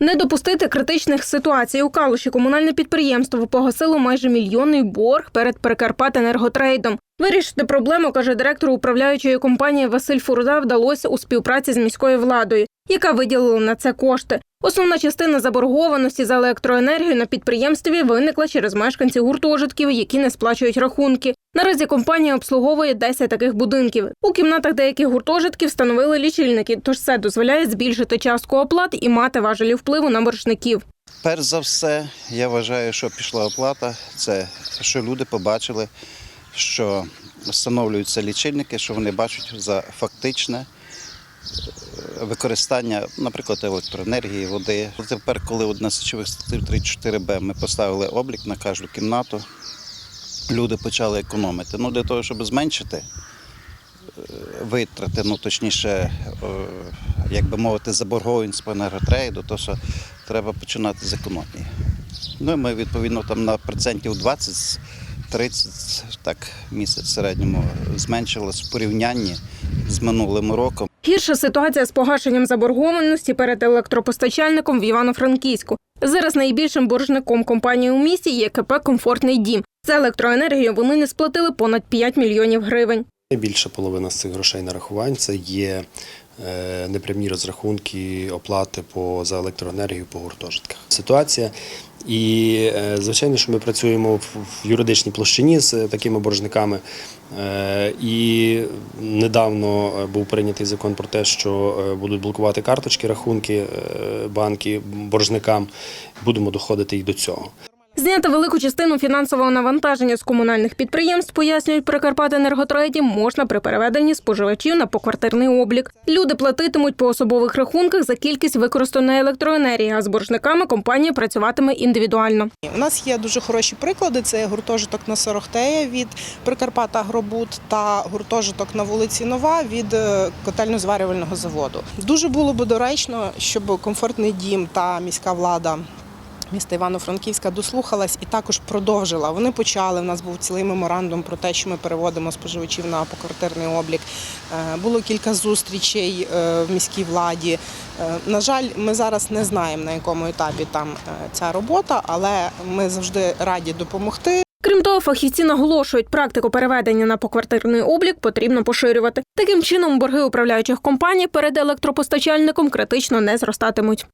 Не допустити критичних ситуацій у Калуші комунальне підприємство погасило майже мільйонний борг перед Прикарпатенерготрейдом. Вирішити проблему, каже директор управляючої компанії Василь Фурда, вдалося у співпраці з міською владою, яка виділила на це кошти. Основна частина заборгованості за електроенергію на підприємстві виникла через мешканців гуртожитків, які не сплачують рахунки. Наразі компанія обслуговує 10 таких будинків. У кімнатах деяких гуртожитків встановили лічильники, тож це дозволяє збільшити частку оплат і мати важелі впливу на боржників. Перш за все, я вважаю, що пішла оплата. Це що люди побачили, що встановлюються лічильники, що вони бачать за фактичне використання, наприклад, електроенергії, води. Тепер, коли от на сечових статів 34Б ми поставили облік на кожну кімнату, люди почали економити. Ну, для того, щоб зменшити е, витрати, ну точніше, е, як би мовити, заборгованість по енерготрейду, то що треба починати з економії. Ну і ми відповідно там на процентів 20 30 так місяць в середньому зменшилось в порівнянні з минулим роком. Гірша ситуація з погашенням заборгованості перед електропостачальником в Івано-Франківську. Зараз найбільшим боржником компанії у місті є КП Комфортний дім. За електроенергію вони не сплатили понад 5 мільйонів гривень. Більша половина з цих грошей нарахувань це є е, непрямі розрахунки оплати по за електроенергію по гуртожитках. Ситуація. І е, звичайно, що ми працюємо в юридичній площині з такими боржниками. Е, І недавно е, був прийнятий закон про те, що будуть блокувати карточки, рахунки банки боржникам. Будемо доходити і до цього. Зняти велику частину фінансового навантаження з комунальних підприємств, пояснюють Прикарпатенерготрейді, можна при переведенні споживачів на поквартирний облік. Люди платитимуть по особових рахунках за кількість використаної електроенергії, а з боржниками компанія працюватиме індивідуально. У нас є дуже хороші приклади. Це гуртожиток на Сорохтея від Прикарпата Агробут та гуртожиток на вулиці Нова від е, котельно-зварювального заводу. Дуже було б доречно, щоб комфортний дім та міська влада. Міста Івано-Франківська дослухалась і також продовжила. Вони почали. У нас був цілий меморандум про те, що ми переводимо споживачів на поквартирний облік. Е, Було кілька зустрічей е, в міській владі. Е, На жаль, ми зараз не знаємо на якому етапі там ця робота, але ми завжди раді допомогти. Крім того, фахівці наголошують, практику переведення на поквартирний облік потрібно поширювати. Таким чином, борги управляючих компаній перед електропостачальником критично не зростатимуть.